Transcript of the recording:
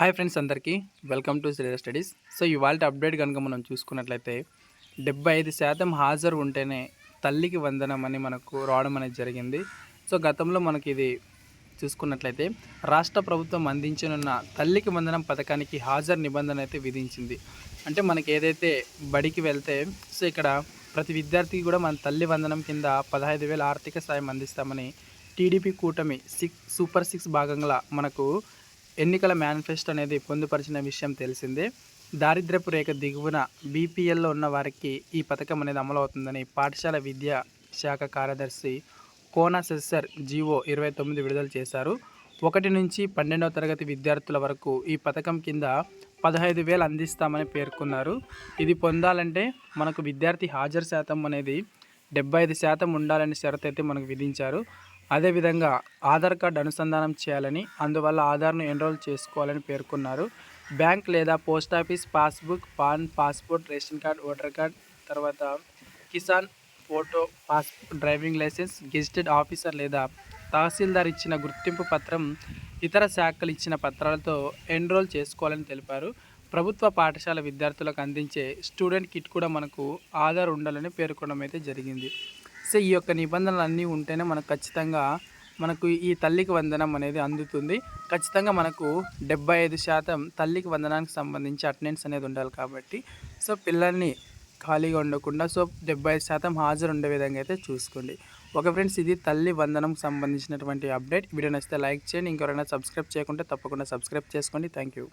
Hi friends అందరికీ. Welcome to Shrira studies. So ఇవాళ update కనుక మనం చూసుకున్నట్లయితే డెబ్బై ఐదు శాతం హాజరు ఉంటేనే తల్లికి వందనం అని మనకు రావడం అనేది జరిగింది. సో గతంలో మనకి ఇది చూసుకున్నట్లయితే రాష్ట్ర ప్రభుత్వం అందించనున్న తల్లికి వందనం పథకానికి హాజరు నిబంధన అయితే విధించింది. అంటే మనకి ఏదైతే బడికి వెళ్తే సో ఇక్కడ ప్రతి విద్యార్థికి కూడా మన తల్లి వందనం కింద పదహైదు వేల ఆర్థిక సాయం అందిస్తామని టీడీపీ కూటమి సిక్స్ సూపర్ సిక్స్ భాగంగా మనకు ఎన్నికల మేనిఫెస్టో అనేది పొందుపరిచిన విషయం తెలిసిందే. దారిద్ర్యపు రేఖ దిగువన బీపీఎల్లో ఉన్న వారికి ఈ పథకం అనేది అమలవుతుందని పాఠశాల విద్యా శాఖ కార్యదర్శి కోనా సెస్సర్ జీవో ఇరవై తొమ్మిది విడుదల చేశారు. ఒకటి నుంచి పన్నెండవ తరగతి విద్యార్థుల వరకు ఈ పథకం కింద పదహైదు వేలు అందిస్తామని పేర్కొన్నారు. ఇది పొందాలంటే మనకు విద్యార్థి హాజరు శాతం అనేది డెబ్బై ఐదు శాతం ఉండాలని షరతు అయితే మనకు విధించారు. అదేవిధంగా ఆధార్ కార్డు అనుసంధానం చేయాలని అందువల్ల ఆధార్ను ఎన్రోల్ చేసుకోవాలని పేర్కొన్నారు. బ్యాంక్ లేదా post office passbook PAN passport ration card voter card తర్వాత Kisan photo passport driving licence gazetted officer లేదా తహసీల్దార్ ఇచ్చిన గుర్తింపు పత్రం ఇతర శాఖలు ఇచ్చిన పత్రాలతో ఎన్రోల్ చేసుకోవాలని తెలిపారు. ప్రభుత్వ పాఠశాల విద్యార్థులకు అందించే స్టూడెంట్ కిట్ కూడా మనకు ఆధార్ ఉండాలని పేర్కొనడం అయితే జరిగింది. సో ఈ యొక్క నిబంధనలు అన్నీ ఉంటేనే మనకు ఖచ్చితంగా మనకు ఈ తల్లికి వందనం అనేది అందుతుంది. ఖచ్చితంగా మనకు డెబ్బై ఐదు శాతం తల్లికి వందనానికి సంబంధించి అటెండెన్స్ అనేది ఉండాలి కాబట్టి. సో పిల్లల్ని ఖాళీగా ఉండకుండా సో డెబ్బై ఐదు శాతం హాజరు ఉండే విధంగా అయితే చూసుకోండి. ఒక ఫ్రెండ్స్ ఇది తల్లి వందనంకి సంబంధించినటువంటి అప్డేట్. వీడియో నచ్చితే లైక్ చేయండి. ఇంకెవరైనా సబ్స్క్రైబ్ చేయకుంటే తప్పకుండా సబ్స్క్రైబ్ చేసుకోండి. Thank you.